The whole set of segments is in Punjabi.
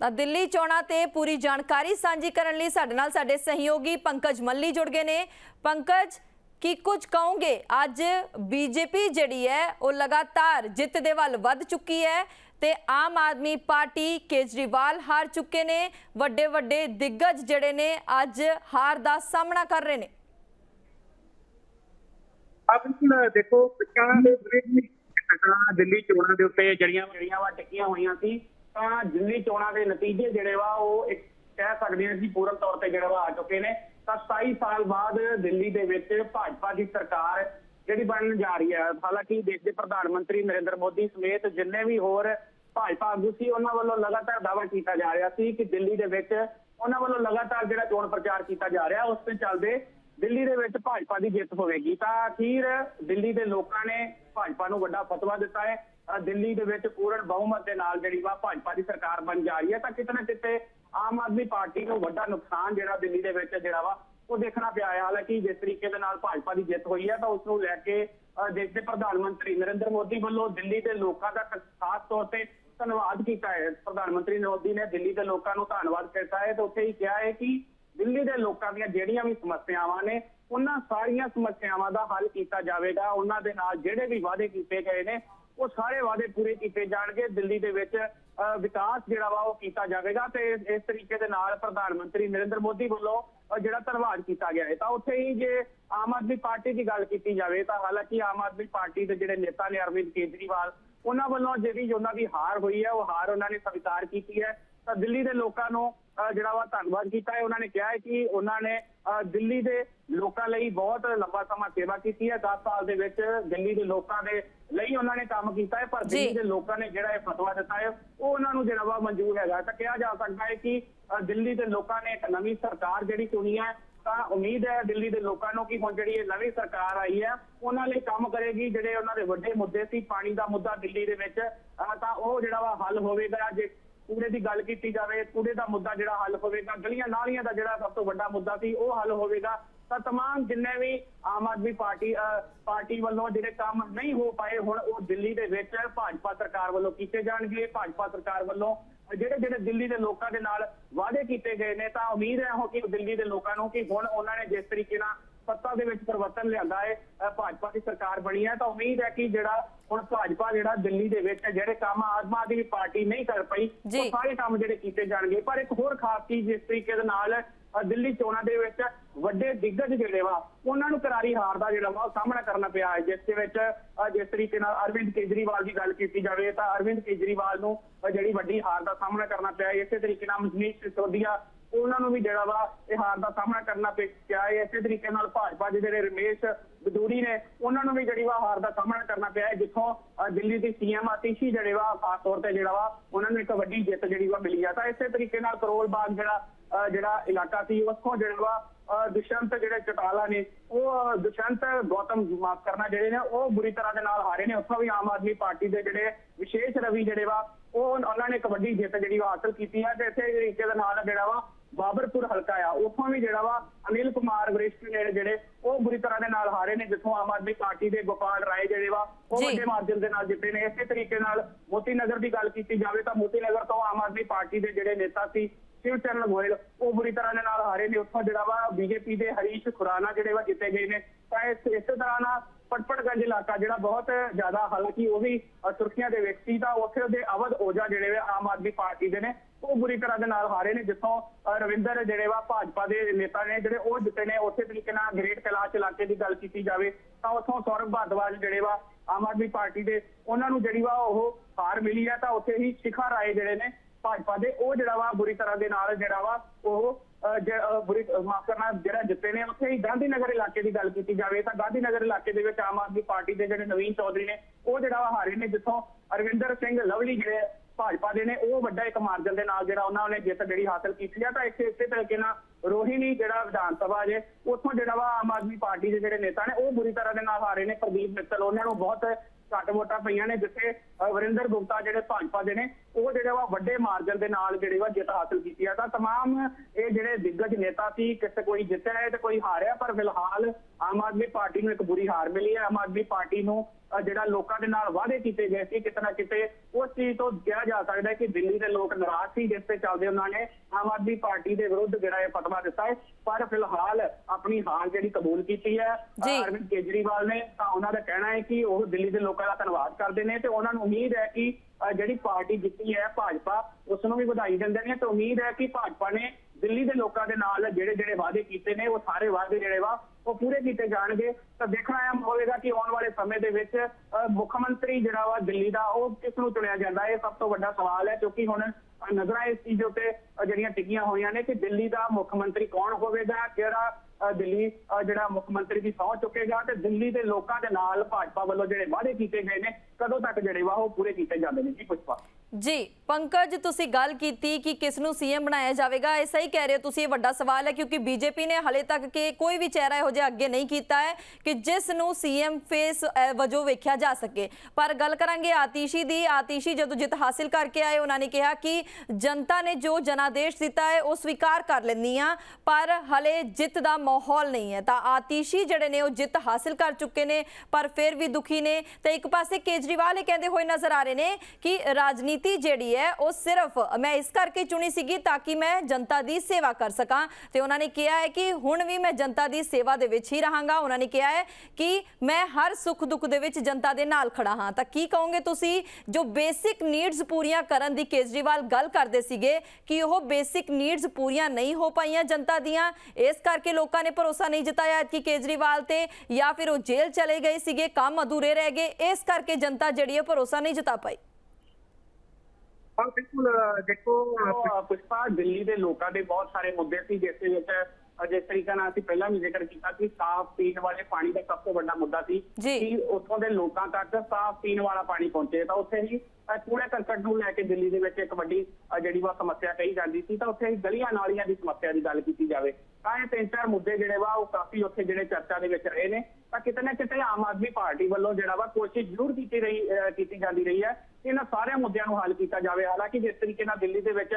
ਤਾਂ ਦਿੱਲੀ ਚੋਣਾਂ ਤੇ ਪੂਰੀ ਜਾਣਕਾਰੀ ਸਾਂਝੀ ਕਰਨ ਲਈ ਸਾਡੇ ਨਾਲ ਸਾਡੇ ਸਹਿਯੋਗੀ ਪੰਕਜ ਮੱਲੀ ਜੁੜ ਗਏ ਨੇ। ਪੰਕਜ, ਕੀ ਕੁਝ ਕਹੋਗੇ? ਅੱਜ ਬੀਜੇਪੀ ਜਿਹੜੀ ਹੈ, ਉਹ ਲਗਾਤਾਰ ਜਿੱਤ ਦੇ ਵੱਲ ਵੱਧ ਚੁੱਕੀ ਹੈ ਤੇ ਆਮ ਆਦਮੀ ਪਾਰਟੀ ਕੇਜਰੀਵਾਲ ਹਾਰ ਚੁੱਕੇ ਨੇ। ਵੱਡੇ ਵੱਡੇ ਦਿੱਗਜ ਜਿਹੜੇ ਨੇ, ਅੱਜ ਹਾਰ ਦਾ ਸਾਹਮਣਾ ਕਰ ਰਹੇ ਨੇ। ਆ ਦੇਖੋ ਪਿਛਾਂ ਦੇ ਦਿੱਲੀ ਚੋਣਾਂ ਦੇ ਉੱਤੇ ਜੜੀਆਂ ਜਿਹੜੀਆਂ ਵਾ, ਟਿੱਕੀਆਂ ਹੋਈਆਂ ਸੀ। ਤਾਂ ਦਿੱਲੀ ਚੋਣਾਂ ਦੇ ਨਤੀਜੇ ਜਿਹੜੇ ਵਾ, ਉਹ ਇੱਕ ਕਹਿ ਸਕਦੇ ਹਾਂ ਕਿ ਪੂਰਨ ਤੌਰ ਤੇ ਜਿਹੜਾ ਵਾ ਆ ਚੁੱਕੇ ਨੇ। ਤਾਂ 27 ਸਾਲ ਬਾਅਦ ਦਿੱਲੀ ਦੇ ਵਿੱਚ ਭਾਜਪਾ ਦੀ ਸਰਕਾਰ ਜਿਹੜੀ ਬਣਨ ਜਾ ਰਹੀ ਹੈ। ਹਾਲਾਂਕਿ ਦੇਸ਼ ਦੇ ਪ੍ਰਧਾਨ ਮੰਤਰੀ ਨਰਿੰਦਰ ਮੋਦੀ ਸਮੇਤ ਜਿੰਨੇ ਵੀ ਹੋਰ ਭਾਜਪਾ ਆਗੂ ਸੀ, ਉਹਨਾਂ ਵੱਲੋਂ ਲਗਾਤਾਰ ਦਾਅਵਾ ਕੀਤਾ ਜਾ ਰਿਹਾ ਸੀ ਕਿ ਦਿੱਲੀ ਦੇ ਵਿੱਚ ਉਹਨਾਂ ਵੱਲੋਂ ਲਗਾਤਾਰ ਜਿਹੜਾ ਚੋਣ ਪ੍ਰਚਾਰ ਕੀਤਾ ਜਾ ਰਿਹਾ, ਉਸ ਤੇ ਚੱਲਦੇ ਦਿੱਲੀ ਦੇ ਵਿੱਚ ਭਾਜਪਾ ਦੀ ਜਿੱਤ ਹੋਵੇਗੀ। ਤਾਂ ਅਖੀਰ ਦਿੱਲੀ ਦੇ ਲੋਕਾਂ ਨੇ ਭਾਜਪਾ ਨੂੰ ਵੱਡਾ ਫਤਵਾ ਦਿੱਤਾ ਹੈ। ਦਿੱਲੀ ਦੇ ਵਿੱਚ ਪੂਰਨ ਬਹੁਮਤ ਦੇ ਨਾਲ ਜਿਹੜੀ ਵਾ ਭਾਜਪਾ ਦੀ ਸਰਕਾਰ ਬਣ ਜਾ ਰਹੀ ਹੈ, ਤਾਂ ਕਿਤੇ ਨਾ ਕਿਤੇ ਆਮ ਆਦਮੀ ਪਾਰਟੀ ਨੂੰ ਵੱਡਾ ਨੁਕਸਾਨ ਜਿਹੜਾ ਦਿੱਲੀ ਦੇ ਵਿੱਚ ਜਿਹੜਾ ਵਾ, ਉਹ ਦੇਖਣਾ ਪਿਆ ਹੈ। ਹਾਲਾਂਕਿ ਜਿਸ ਤਰੀਕੇ ਦੇ ਨਾਲ ਭਾਜਪਾ ਦੀ ਜਿੱਤ ਹੋਈ ਹੈ, ਤਾਂ ਉਸ ਨੂੰ ਲੈ ਕੇ ਦੇਸ਼ ਦੇ ਪ੍ਰਧਾਨ ਮੰਤਰੀ ਨਰਿੰਦਰ ਮੋਦੀ ਵੱਲੋਂ ਦਿੱਲੀ ਦੇ ਲੋਕਾਂ ਦਾ ਖਾਸ ਤੌਰ ਤੇ ਧੰਨਵਾਦ ਕੀਤਾ ਹੈ। ਪ੍ਰਧਾਨ ਮੰਤਰੀ ਮੋਦੀ ਨੇ ਦਿੱਲੀ ਦੇ ਲੋਕਾਂ ਨੂੰ ਧੰਨਵਾਦ ਕੀਤਾ ਹੈ ਤੇ ਉੱਥੇ ਹੀ ਕਿਹਾ ਹੈ ਕਿ ਦਿੱਲੀ ਦੇ ਲੋਕਾਂ ਦੀਆਂ ਜਿਹੜੀਆਂ ਵੀ ਸਮੱਸਿਆਵਾਂ ਨੇ, ਉਹਨਾਂ ਸਾਰੀਆਂ ਸਮੱਸਿਆਵਾਂ ਦਾ ਹੱਲ ਕੀਤਾ ਜਾਵੇਗਾ। ਉਹਨਾਂ ਦੇ ਨਾਲ ਜਿਹੜੇ ਵੀ ਵਾਅਦੇ ਕੀਤੇ ਗਏ ਨੇ ਉਹ ਸਾਰੇ ਵਾਅਦੇ ਪੂਰੇ ਕੀਤੇ ਜਾਣਗੇ, ਦਿੱਲੀ ਦੇ ਵਿੱਚ ਵਿਕਾਸ ਜਿਹੜਾ ਵਾ ਉਹ ਕੀਤਾ ਜਾਵੇਗਾ ਤੇ ਇਸ- ਤਰੀਕੇ ਦੇ ਨਾਲ ਪ੍ਰਧਾਨ ਮੰਤਰੀ ਨਰਿੰਦਰ ਮੋਦੀ ਵੱਲੋਂ ਜਿਹੜਾ ਧੰਨਵਾਦ ਕੀਤਾ ਗਿਆ ਹੈ। ਤਾਂ ਉੱਥੇ ਹੀ ਜੇ ਆਮ ਆਦਮੀ ਪਾਰਟੀ ਦੀ ਗੱਲ ਕੀਤੀ ਜਾਵੇ ਤਾਂ ਹਾਲਾਂਕਿ ਆਮ ਆਦਮੀ ਪਾਰਟੀ ਦੇ ਜਿਹੜੇ ਨੇਤਾ ਨੇ ਅਰਵਿੰਦ ਕੇਜਰੀਵਾਲ, ਉਹਨਾਂ ਵੱਲੋਂ ਜਿਹੜੀ ਉਹਨਾਂ ਦੀ ਹਾਰ ਹੋਈ ਹੈ, ਉਹ ਹਾਰ ਉਹਨਾਂ ਨੇ ਸਵੀਕਾਰ ਕੀਤੀ ਹੈ। ਤਾਂ ਦਿੱਲੀ ਦੇ ਲੋਕਾਂ ਨੂੰ ਜਿਹੜਾ ਵਾ ਧੰਨਵਾਦ ਕੀਤਾ ਹੈ। ਉਹਨਾਂ ਨੇ ਕਿਹਾ ਹੈ ਕਿ ਉਹਨਾਂ ਨੇ ਦਿੱਲੀ ਦੇ ਲੋਕਾਂ ਲਈ ਬਹੁਤ ਲੰਬਾ ਸਮਾਂ ਸੇਵਾ ਕੀਤੀ ਹੈ। 10 ਸਾਲ ਦੇ ਵਿੱਚ ਦਿੱਲੀ ਦੇ ਲੋਕਾਂ ਦੇ ਲਈ ਉਹਨਾਂ ਨੇ ਕੰਮ ਕੀਤਾ ਹੈ ਪਰ। ਦਿੱਲੀ ਦੇ ਲੋਕਾਂ ਨੇ ਜਿਹੜਾ ਇਹ ਫਤਵਾ ਦਿੱਤਾ ਹੈ ਉਹ ਉਹਨਾਂ ਨੂੰ ਜਿਹੜਾ ਵਾ ਮਨਜ਼ੂਰ ਹੈਗਾ ਤਾਂ ਕਿਹਾ ਜਾ ਸਕਦਾ ਹੈ ਕਿ ਦਿੱਲੀ ਦੇ ਲੋਕਾਂ ਨੇ ਇੱਕ ਨਵੀਂ ਸਰਕਾਰ ਜਿਹੜੀ ਚੁਣੀ ਹੈ ਤਾਂ ਉਮੀਦ ਹੈ ਦਿੱਲੀ ਦੇ ਲੋਕਾਂ ਨੂੰ ਕਿ ਹੁਣ ਜਿਹੜੀ ਇਹ ਨਵੀਂ ਸਰਕਾਰ ਆਈ ਹੈ ਉਹਨਾਂ ਲਈ ਕੰਮ ਕਰੇਗੀ। ਜਿਹੜੇ ਉਹਨਾਂ ਦੇ ਵੱਡੇ ਮੁੱਦੇ ਸੀ ਪਾਣੀ ਦਾ ਮੁੱਦਾ ਦਿੱਲੀ ਦੇ ਵਿੱਚ ਤਾਂ ਉਹ ਜਿਹੜਾ ਵਾ ਹੱਲ ਹੋਵੇਗਾ। ਜੇ ਕੂੜੇ ਦੀ ਗੱਲ ਕੀਤੀ ਜਾਵੇ ਕੂੜੇ ਦਾ ਮੁੱਦਾ ਜਿਹੜਾ ਹੱਲ ਹੋਵੇਗਾ ਗਲੀਆਂ ਨਾਲੀਆਂ ਦਾ ਜਿਹੜਾ ਸਭ ਤੋਂ ਵੱਡਾ ਮੁੱਦਾ ਸੀ ਉਹ ਹੱਲ ਹੋਵੇਗਾ। ਤਾਂ ਤਮਾਮ ਜਿੰਨੇ ਵੀ ਆਮ ਆਦਮੀ ਪਾਰਟੀ ਅ, ਪਾਰਟੀ ਵੱਲੋਂ ਜਿਹੜੇ ਕੰਮ ਨਹੀਂ ਹੋ ਪਾਏ ਹੁਣ ਉਹ ਦਿੱਲੀ ਦੇ ਵਿੱਚ ਭਾਜਪਾ ਸਰਕਾਰ ਵੱਲੋਂ ਕੀਤੇ ਜਾਣਗੇ। ਭਾਜਪਾ ਸਰਕਾਰ ਵੱਲੋਂ ਜਿਹੜੇ ਜਿਹੜੇ ਦਿੱਲੀ ਦੇ ਲੋਕਾਂ ਦੇ ਨਾਲ ਵਾਅਦੇ ਕੀਤੇ ਗਏ ਨੇ ਤਾਂ ਉਮੀਦ ਹੈ ਹੋ ਕਿ ਦਿੱਲੀ ਦੇ ਲੋਕਾਂ ਨੂੰ ਕਿ ਹੁਣ ਉਹਨਾਂ ਨੇ ਜਿਸ ਤਰੀਕੇ ਨਾਲ ਸੱਤਾ ਦੇ ਵਿੱਚ ਪਰਿਵਰਤਨ ਲਿਆਂਦਾ ਹੈ ਭਾਜਪਾ ਦੀ ਸਰਕਾਰ ਬਣੀ ਹੈ ਤਾਂ ਉਮੀਦ ਹੈ ਕਿ ਜਿਹੜਾ ਹੁਣ ਭਾਜਪਾ ਜਿਹੜਾ ਦਿੱਲੀ ਦੇ ਵਿੱਚ ਜਿਹੜੇ ਕੰਮ ਆਮ ਆਦਮੀ ਪਾਰਟੀ ਨਹੀਂ ਕਰ ਪਈ। ਉਹ ਸਾਰੇ ਕੰਮ ਜਿਹੜੇ ਕੀਤੇ ਜਾਣਗੇ ਪਰ ਇੱਕ ਹੋਰ ਖਾਸ ਚੀਜ਼ ਜਿਸ ਤਰੀਕੇ ਦੇ ਨਾਲ ਦਿੱਲੀ ਚੋਣਾਂ ਦੇ ਵਿੱਚ ਵੱਡੇ ਦਿੱਗਜ ਜਿਹੜੇ ਵਾ ਉਹਨਾਂ ਨੂੰ ਕਰਾਰੀ ਹਾਰ ਦਾ ਜਿਹੜਾ ਵਾ ਉਹ ਸਾਹਮਣਾ ਕਰਨਾ ਪਿਆ ਹੈ ਜਿਸ ਦੇ ਵਿੱਚ ਜਿਸ ਤਰੀਕੇ ਨਾਲ ਅਰਵਿੰਦ ਕੇਜਰੀਵਾਲ ਦੀ ਗੱਲ ਕੀਤੀ ਜਾਵੇ ਤਾਂ ਅਰਵਿੰਦ ਕੇਜਰੀਵਾਲ ਨੂੰ ਜਿਹੜੀ ਵੱਡੀ ਹਾਰ ਦਾ ਸਾਹਮਣਾ ਕਰਨਾ ਪਿਆ ਹੈ ਇਸੇ ਤਰੀਕੇ ਨਾਲ ਮਨੀਸ਼ ਸਿਸੋਦੀਆ ਉਹਨਾਂ ਨੂੰ ਵੀ ਜਿਹੜਾ ਵਾ ਇਹ ਹਾਰ ਦਾ ਸਾਹਮਣਾ ਕਰਨਾ ਪਿ- ਪਿਆ ਹੈ। ਇਸੇ ਤਰੀਕੇ ਨਾਲ ਭਾਜਪਾ ਦੇ ਜਿਹੜੇ ਰਮੇਸ਼ ਬਦੂਰੀ ਨੇ ਉਹਨਾਂ ਨੂੰ ਵੀ ਜਿਹੜੀ ਵਾ ਹਾਰ ਦਾ ਸਾਹਮਣਾ ਕਰਨਾ ਪਿਆ ਹੈ। ਜਿੱਥੋਂ ਦਿੱਲੀ ਦੀ ਸੀਐਮ ਆਤੀਸ਼ੀ ਜਿਹੜੇ ਵਾ ਖਾਸ ਤੌਰ ਤੇ ਜਿਹੜਾ ਵਾ ਉਹਨਾਂ ਨੂੰ ਇੱਕ ਵੱਡੀ ਜਿੱਤ ਜਿਹੜੀ ਵਾ ਮਿਲੀ ਆ। ਤਾਂ ਇਸੇ ਤਰੀਕੇ ਨਾਲ ਕਰੋਲ ਬਾਗ ਜਿਹੜਾ ਅ, ਜਿਹੜਾ ਇਲਾਕਾ ਸੀ ਉੱਥੋਂ ਜਿਹੜਾ ਵਾ ਅ, ਦੁਸ਼ਯੰਤ ਜਿਹੜੇ ਚਟਾਲਾ ਨੇ ਉਹ ਦੁਸ਼ੰਤ ਗੌਤਮ ਮਾਫ ਕਰਨਾ ਜਿਹੜੇ ਨੇ ਉਹ ਬੁਰੀ ਤਰ੍ਹਾਂ ਦੇ ਨਾਲ ਹਾਰੇ ਨੇ। ਉੱਥੋਂ ਵੀ ਆਮ ਆਦਮੀ ਪਾਰਟੀ ਦੇ ਜਿਹੜੇ ਵਿਸ਼ੇਸ਼ ਰਵੀ ਜਿਹੜੇ ਵਾ ਉਹ ਉਹਨਾਂ ਨੇ ਇੱਕ ਵੱਡੀ ਜਿੱਤ ਜਿਹੜੀ ਵਾ ਹਾਸਲ ਕੀਤੀ ਹੈ ਤੇ ਇਸੇ ਤਰੀਕੇ ਦੇ ਨਾਲ ਜਿਹੜਾ ਵਾ ਬਾਬਰਪੁਰ ਹਲਕਾ ਆ ਉੱਥੋਂ ਵੀ ਜਿਹੜਾ ਵਾ ਅਨਿਲ ਕੁਮਾਰ ਵਰਿਸ਼ਟ ਨੇ ਜਿਹੜੇ ਉਹ ਬੁਰੀ ਤਰ੍ਹਾਂ ਦੇ ਨਾਲ ਹਾਰੇ ਨੇ ਜਿੱਥੋਂ ਆਮ ਆਦਮੀ ਪਾਰਟੀ ਦੇ ਗੋਪਾਲ ਰਾਏ ਜਿਹੜੇ ਵਾ ਉਹ। ਵੱਡੇ ਮਾਰਜਨ ਦੇ ਨਾਲ ਜਿੱਤੇ ਨੇ। ਇਸੇ ਤਰੀਕੇ ਨਾਲ ਮੋਤੀ ਨਗਰ ਦੀ ਗੱਲ ਕੀਤੀ ਜਾਵੇ ਤਾਂ ਮੋਤੀ ਨਗਰ ਤੋਂ ਆਮ ਆਦਮੀ ਪਾਰਟੀ ਦੇ ਜਿਹੜੇ ਨੇਤਾ ਸੀ ਸ਼ਿਵ ਚਰਨ ਗੋਇਲ ਉਹ ਬੁਰੀ ਤਰ੍ਹਾਂ ਦੇ ਨਾਲ ਹਾਰੇ ਨੇ। ਉੱਥੋਂ ਜਿਹੜਾ ਵਾ ਬੀਜੇਪੀ ਦੇ ਹਰੀਸ਼ ਖੁਰਾਨਾ ਜਿਹੜੇ ਵਾ ਜਿੱਤੇ ਗਏ ਨੇ। ਤਾਂ ਇਸ ਤਰ੍ਹਾਂ ਨਾਲ ਪਟਪਟਗੰਜ ਇਲਾਕਾ ਜਿਹੜਾ ਬਹੁਤ ਜ਼ਿਆਦਾ ਹਾਲਾਂਕਿ ਉਹ ਵੀ ਸੁਰਖੀਆਂ ਦੇ ਵਿੱਚ ਸੀ ਤਾਂ ਉੱਥੇ ਦੇ ਅਵਧ ਓਜਾ ਜਿਹੜੇ ਆਮ ਆਦਮੀ ਪਾਰਟੀ ਦੇ ਨੇ ਉਹ ਬੁਰੀ ਤਰ੍ਹਾਂ ਦੇ ਨਾਲ ਹਾਰੇ ਨੇ ਜਿੱਥੋਂ ਰਵਿੰਦਰ ਜਿਹੜੇ ਵਾ ਭਾਜਪਾ ਦੇ ਨੇਤਾ ਨੇ ਜਿਹੜੇ ਉਹ ਜਿੱਤੇ ਨੇ ਉਸੇ ਤਰੀਕੇ ਨਾਲ ਗ੍ਰੇਟ ਕੈਲਾਸ਼ ਇਲਾਕੇ ਦੀ ਗੱਲ ਕੀਤੀ ਜਾਵੇ ਤਾਂ ਉੱਥੋਂ ਸੌਰਵ ਭਾਰਦਵਾਜ ਜਿਹੜੇ ਵਾ ਆਮ ਆਦਮੀ ਪਾਰਟੀ ਦੇ ਉਹਨਾਂ ਨੂੰ ਜਿਹੜੀ ਵਾ ਉਹ ਹਾਰ ਮਿਲੀ ਹੈ ਤਾਂ ਉੱਥੇ ਹੀ ਸ਼ਿਖਾ ਰਾਏ ਜਿਹੜੇ ਨੇ ਭਾਜਪਾ ਦੇ ਉਹ ਜਿਹੜਾ ਵਾ ਬੁਰੀ ਤਰ੍ਹਾਂ ਦੇ ਨਾਲ ਜਿਹੜਾ ਵਾ ਉਹ ਅ, ਜ- ਬੁਰੀ ਮਾਫ ਕਰਨਾ ਜਿਹੜਾ ਜਿੱਤੇ ਨੇ ਉੱਥੇ ਹੀ ਗਾਂਧੀ ਨਗਰ ਇਲਾਕੇ ਦੀ ਗੱਲ ਕੀਤੀ ਜਾਵੇ ਤਾਂ ਗਾਂਧੀ ਨਗਰ ਇਲਾਕੇ ਦੇ ਵਿੱਚ ਆਮ ਆਦਮੀ ਪਾਰਟੀ ਦੇ ਜਿਹੜੇ ਨਵੀਨ ਚੌਧਰੀ ਨੇ ਉਹ ਜਿਹੜਾ ਵਾ ਹਾਰੇ ਨੇ ਜਿੱਥੋਂ ਅਰਵਿੰਦਰ ਸਿੰਘ ਲਵਲੀ ਜਿਹੜੇ ਭਾਜਪਾ ਦੇ ਨੇ, ਉਹ ਵੱਡਾ ਇੱਕ ਮਾਰਜਨ ਦੇ ਨਾਲ ਜਿਹੜਾ ਉਹਨਾਂ ਨੇ ਜਿੱਤ ਜਿਹੜੀ ਹਾਸਲ ਕੀਤੀ ਹੈ ਤਾਂ ਇੱਥੇ ਇਸੇ ਤਰੀਕੇ ਨਾਲ ਰੋਹਿਣੀ ਜਿਹੜਾ ਵਿਧਾਨ ਸਭਾ ਜੇ, ਉੱਥੋਂ ਜਿਹੜਾ ਵਾ ਆਮ ਆਦਮੀ ਪਾਰਟੀ ਦੇ ਜਿਹੜੇ ਨੇਤਾ ਨੇ, ਉਹ ਬੁਰੀ ਤਰ੍ਹਾਂ ਦੇ ਨਾਲ ਹਾਰੇ ਨੇ, ਪ੍ਰਦੀਪ ਮਿੱਤਲ, ਉਹਨਾਂ ਨੂੰ ਬਹੁਤ ਘੱਟ ਵੋਟਾਂ ਪਈਆਂ ਨੇ, ਜਿੱਥੇ ਵਰਿੰਦਰ ਗੁਪਤਾ ਜਿਹੜੇ ਭਾਜਪਾ ਦੇ ਨੇ, ਉਹ ਜਿਹੜੇ ਵਾ ਵੱਡੇ ਮਾਰਜਨ ਦੇ ਨਾਲ ਜਿਹੜੇ ਵਾ ਜਿੱਤ ਹਾਸਲ ਕੀਤੀ ਹੈ ਤਾਂ तमाम ਇਹ ਜਿਹੜੇ ਦਿੱਗਜ ਨੇਤਾ ਸੀ ਕਿਸੇ ਕੋਈ ਜਿੱਤਿਆ ਹੈ ਤੇ ਕੋਈ ਹਾਰਿਆ ਪਰ ਫਿਲਹਾਲ ਆਮ ਆਦਮੀ ਪਾਰਟੀ ਨੂੰ ਇੱਕ ਬੁਰੀ ਹਾਰ ਮਿਲੀ ਹੈ ਆਮ ਆਦਮੀ ਪਾਰਟੀ ਨੂੰ ਅ, ਜਿਹੜਾ ਲੋਕਾਂ ਦੇ ਨਾਲ ਵਾਅਦੇ ਕੀਤੇ ਗਏ ਸੀ ਕਿਤੇ ਨਾ ਕਿਤੇ ਉਸ ਚੀਜ਼ ਤੋਂ ਕਿਹਾ ਜਾ ਸਕਦਾ ਹੈ ਕਿ ਦਿੱਲੀ ਦੇ ਲੋਕ ਨਾਰਾਜ਼ ਸੀ ਜਿਸ ਤੇ ਚੱਲਦੇ ਉਹਨਾਂ ਨੇ ਆਮ ਆਦਮੀ ਪਾਰਟੀ ਦੇ ਵਿਰੁੱਧ ਜਿਹੜਾ ਇਹ ਫਤਵਾ ਦਿੱਤਾ ਹੈ ਪਰ ਫਿਲਹਾਲ ਆਪਣੀ ਹਾਰ ਜਿਹੜੀ ਕਬੂਲ ਕੀਤੀ ਹੈ ਅ, ਜੀ। ਅਰਵਿੰਦ ਕੇਜਰੀਵਾਲ ਨੇ ਤਾਂ ਉਹਨਾਂ ਦਾ ਕਹਿਣਾ ਹੈ ਕਿ ਉਹ ਦਿੱਲੀ ਦੇ ਲੋਕਾਂ ਦਾ ਧੰਨਵਾਦ ਕਰਦੇ ਨੇ ਤੇ ਉਹਨਾਂ ਨੂੰ ਉਮੀਦ ਹੈ ਕਿ ਅ, ਜਿਹੜੀ ਪਾਰਟੀ ਜਿੱਤੀ ਹੈ ਭਾਜਪਾ ਉਸ ਨੂੰ ਵੀ ਵਧਾਈ ਦਿੰਦੇ ਨੇ ਤੇ ਉਮੀਦ ਹੈ ਕਿ ਭਾਜਪਾ ਨੇ ਦਿੱਲੀ ਦੇ ਲੋਕਾਂ ਦੇ ਨਾਲ ਜਿਹੜੇ ਜਿਹੜੇ ਵਾਅਦੇ ਕੀਤੇ ਨੇ, ਉਹ ਸਾਰੇ ਵਾਅਦੇ ਜਿਹੜੇ ਵਾ, ਉਹ ਪੂਰੇ ਕੀਤੇ ਜਾਣਗੇ। ਤਾਂ ਦੇਖਣਾ ਇਹ ਹੋਵੇਗਾ ਕਿ ਆਉਣ ਵਾਲੇ ਸਮੇਂ ਦੇ ਵਿੱਚ ਮੁੱਖ ਮੰਤਰੀ ਜਿਹੜਾ ਵਾ ਦਿੱਲੀ ਦਾ, ਉਹ ਕਿਸ ਨੂੰ ਚੁਣਿਆ ਜਾਂਦਾ? ਹੈ ਇਹ ਸਭ ਤੋਂ ਵੱਡਾ ਸਵਾਲ ਹੈ, ਕਿਉਂਕਿ ਹੁਣ ਨਜ਼ਰਾਂ ਇਸ ਚੀਜ਼ ਉੱਤੇ ਜਿਹੜੀਆਂ ਟਿਕੀਆਂ ਹੋਈਆਂ ਨੇ ਕਿ ਦਿੱਲੀ ਦਾ ਮੁੱਖ ਮੰਤਰੀ ਕੌਣ ਹੋਵੇਗਾ, ਕਿਹੜਾ ਦਿੱਲੀ ਜਿਹੜਾ ਮੁੱਖ ਮੰਤਰੀ ਦੀ ਸਹੁੰ ਚੁੱਕੇਗਾ ਤੇ ਦਿੱਲੀ ਦੇ ਲੋਕਾਂ ਦੇ ਨਾਲ ਭਾਜਪਾ ਵੱਲੋਂ ਜਿਹੜੇ ਵਾਅਦੇ ਕੀਤੇ ਗਏ ਨੇ ਕਦੋਂ ਤੱਕ ਜਿਹੜੇ ਵਾ ਉਹ ਪੂਰੇ ਕੀਤੇ ਜਾਂਦੇ ਨੇ ਜੀ ਪੁਸ਼ਪਾ? ਜੀ, ਪੰਕਜ, ਤੁਸੀਂ ਗੱਲ ਕੀਤੀ ਕਿ ਕਿਸ ਨੂੰ ਸੀਐਮ ਬਣਾਇਆ ਜਾਵੇਗਾ, ਇਹ ਸਹੀ ਕਹਿ ਰਹੇ ਹੋ ਤੁਸੀਂ, ਇਹ ਵੱਡਾ ਸਵਾਲ ਹੈ ਕਿਉਂਕਿ ਬੀਜੇਪੀ ਨੇ ਹਲੇ ਤੱਕ ਕਿ ਕੋਈ ਵੀ ਚਿਹਰਾ ਇਹੋ ਜਿਹਾ ਅੱਗੇ ਨਹੀਂ ਕੀਤਾ ਹੈ ਕਿ ਜਿਸ ਨੂੰ ਸੀਐਮ ਫੇਸ ਵਜੋਂ ਵੇਖਿਆ ਜਾ ਸਕੇ। ਪਰ ਗੱਲ ਕਰਾਂਗੇ ਆਤੀਸ਼ੀ ਦੀ। ਆਤੀਸ਼ੀ ਜਦੋਂ ਜਿੱਤ ਹਾਸਿਲ ਕਰਕੇ ਆਏ, ਉਹਨਾਂ ਨੇ ਕਿਹਾ ਕਿ ਜਨਤਾ ਨੇ ਜੋ ਜਨਾਦੇਸ਼ ਦਿੱਤਾ ਹੈ, ਉਹ ਸਵੀਕਾਰ ਕਰ ਲੈਂਦੀ ਆ ਪਰ ਹਲੇ ਜਿੱਤ ਦਾ ਮਾਹੌਲ ਨਹੀਂ ਹੈ। ਤਾਂ ਆਤੀਸ਼ੀ ਜਿਹੜੇ ਨੇ, ਉਹ ਜਿੱਤ ਹਾਸਿਲ ਕਰ ਚੁੱਕੇ ਨੇ, ਪਰ ਫਿਰ ਵੀ ਦੁਖੀ ਨੇ। ਤੇ ਇੱਕ ਪਾਸੇ ਕੇਜਰੀਵਾਲ ਇਹ ਕਹਿੰਦੇ ਹੋਏ ਨਜ਼ਰ ਆ ਰਹੇ ਨੇ ਕਿ ਰਾਜਨੀਤੀ ਜਿਹੜੀ ਹੈ, ਉਹ ਸਿਰਫ ਮੈਂ ਇਸ ਕਰਕੇ ਚੁਣੀ ਸੀਗੀ ਤਾਂ ਕਿ ਮੈਂ ਜਨਤਾ ਦੀ ਸੇਵਾ ਕਰ ਸਕਾਂ। ਤੇ ਉਹਨਾਂ ਨੇ ਕਿਹਾ ਹੈ ਕਿ ਹੁਣ ਵੀ ਮੈਂ ਜਨਤਾ ਦੀ ਸੇਵਾ ਦੇ ਵਿੱਚ ਹੀ ਰਹਾਂਗਾ। ਉਹਨਾਂ ਨੇ ਕਿਹਾ ਹੈ ਕਿ ਮੈਂ ਹਰ ਸੁੱਖ ਦੁੱਖ ਦੇ ਵਿੱਚ ਜਨਤਾ ਦੇ ਨਾਲ ਖੜਾ ਹਾਂ। ਤਾਂ ਕੀ ਕਹੋਗੇ ਤੁਸੀਂ? ਜੋ ਬੇਸਿਕ ਨੀਡਸ ਪੂਰੀਆਂ ਕਰਨ ਦੀ ਕੇਜਰੀਵਾਲ ਗੱਲ ਕਰਦੇ ਸੀਗੇ ਕਿ ਉਹ ਬੇਸਿਕ ਨੀਡਸ ਪੂਰੀਆਂ ਨਹੀਂ ਹੋ ਪਾਈਆਂ ਜਨਤਾ ਦੀਆਂ। ਇਸ ਕਰਕੇ ਲੋਕਾਂ ਨੇ ਭਰੋਸਾ ਨਹੀਂ ਜਤਾਇਆ ਕਿ ਕੇਜਰੀਵਾਲ ਤੇ ਜਾਂ ਫਿਰ ਉਹ ਜੇਲ੍ਹ ਚਲੇ ਗਏ ਸੀਗੇ, ਕੰਮ ਅਧੂਰੇ ਰਹਿ ਗਏ। ਇਸ ਕਰਕੇ ਜਨਤਾ ਜਿਹੜੀ ਹੈ ਭਰੋਸਾ ਨਹੀਂ ਜਤਾ ਪਾਈ ਹਾਂ ਬਿਲਕੁਲ ਦੇਖੋ ਪੁਸ਼ਪਾ ਦਿੱਲੀ ਦੇ ਲੋਕਾਂ ਦੇ ਬਹੁਤ ਸਾਰੇ ਮੁੱਦੇ ਸੀ ਜਿਸ ਦੇ ਵਿੱਚ ਜਿਸ ਤਰੀਕੇ ਨਾਲ ਅਸੀਂ ਪਹਿਲਾਂ ਵੀ ਜ਼ਿਕਰ ਕੀਤਾ ਕਿ ਸਾਫ਼ ਪੀਣ ਵਾਲੇ ਪਾਣੀ ਦਾ ਸਭ ਤੋਂ ਵੱਡਾ ਮੁੱਦਾ ਸੀ। ਕਿ ਉੱਥੋਂ ਦੇ ਲੋਕਾਂ ਤੱਕ ਸਾਫ਼ ਪੀਣ ਵਾਲਾ ਪਾਣੀ ਪਹੁੰਚੇ ਤਾਂ ਉੱਥੇ ਹੀ ਕੂੜੇ ਕਰਕਟ ਨੂੰ ਲੈ ਕੇ ਦਿੱਲੀ ਦੇ ਵਿੱਚ ਇੱਕ ਵੱਡੀ ਜਿਹੜੀ ਵਾ ਸਮੱਸਿਆ ਕਹੀ ਜਾਂਦੀ ਸੀ ਤਾਂ ਉੱਥੇ ਹੀ ਗਲੀਆਂ ਨਾਲੀਆਂ ਦੀ ਸਮੱਸਿਆ ਦੀ ਗੱਲ ਕੀਤੀ ਜਾਵੇ ਤਾਂ ਇਹ ਤਿੰਨ ਚਾਰ ਮੁੱਦੇ ਜਿਹੜੇ ਵਾ, ਉਹ ਕਾਫੀ ਉੱਥੇ ਜਿਹੜੇ ਚਰਚਾ ਦੇ ਵਿੱਚ ਰਹੇ ਨੇ। ਤਾਂ ਕਿਤੇ ਨਾ ਕਿਤੇ ਆਮ ਆਦਮੀ ਪਾਰਟੀ ਵੱਲੋਂ ਜਿਹੜਾ ਵਾ ਕੋਸ਼ਿਸ਼ ਜ਼ਰੂਰ ਕੀਤੀ ਰਹੀ ਕੀਤੀ ਜਾਂਦੀ ਰਹੀ ਹੈ ਕਿ ਇਹਨਾਂ ਸਾਰੇ ਮੁੱਦਿਆਂ ਨੂੰ ਹੱਲ ਕੀਤਾ ਜਾਵੇ। ਹਾਲਾਂਕਿ ਜਿਸ ਤਰੀਕੇ ਨਾਲ ਦਿੱਲੀ ਦੇ ਵਿੱਚ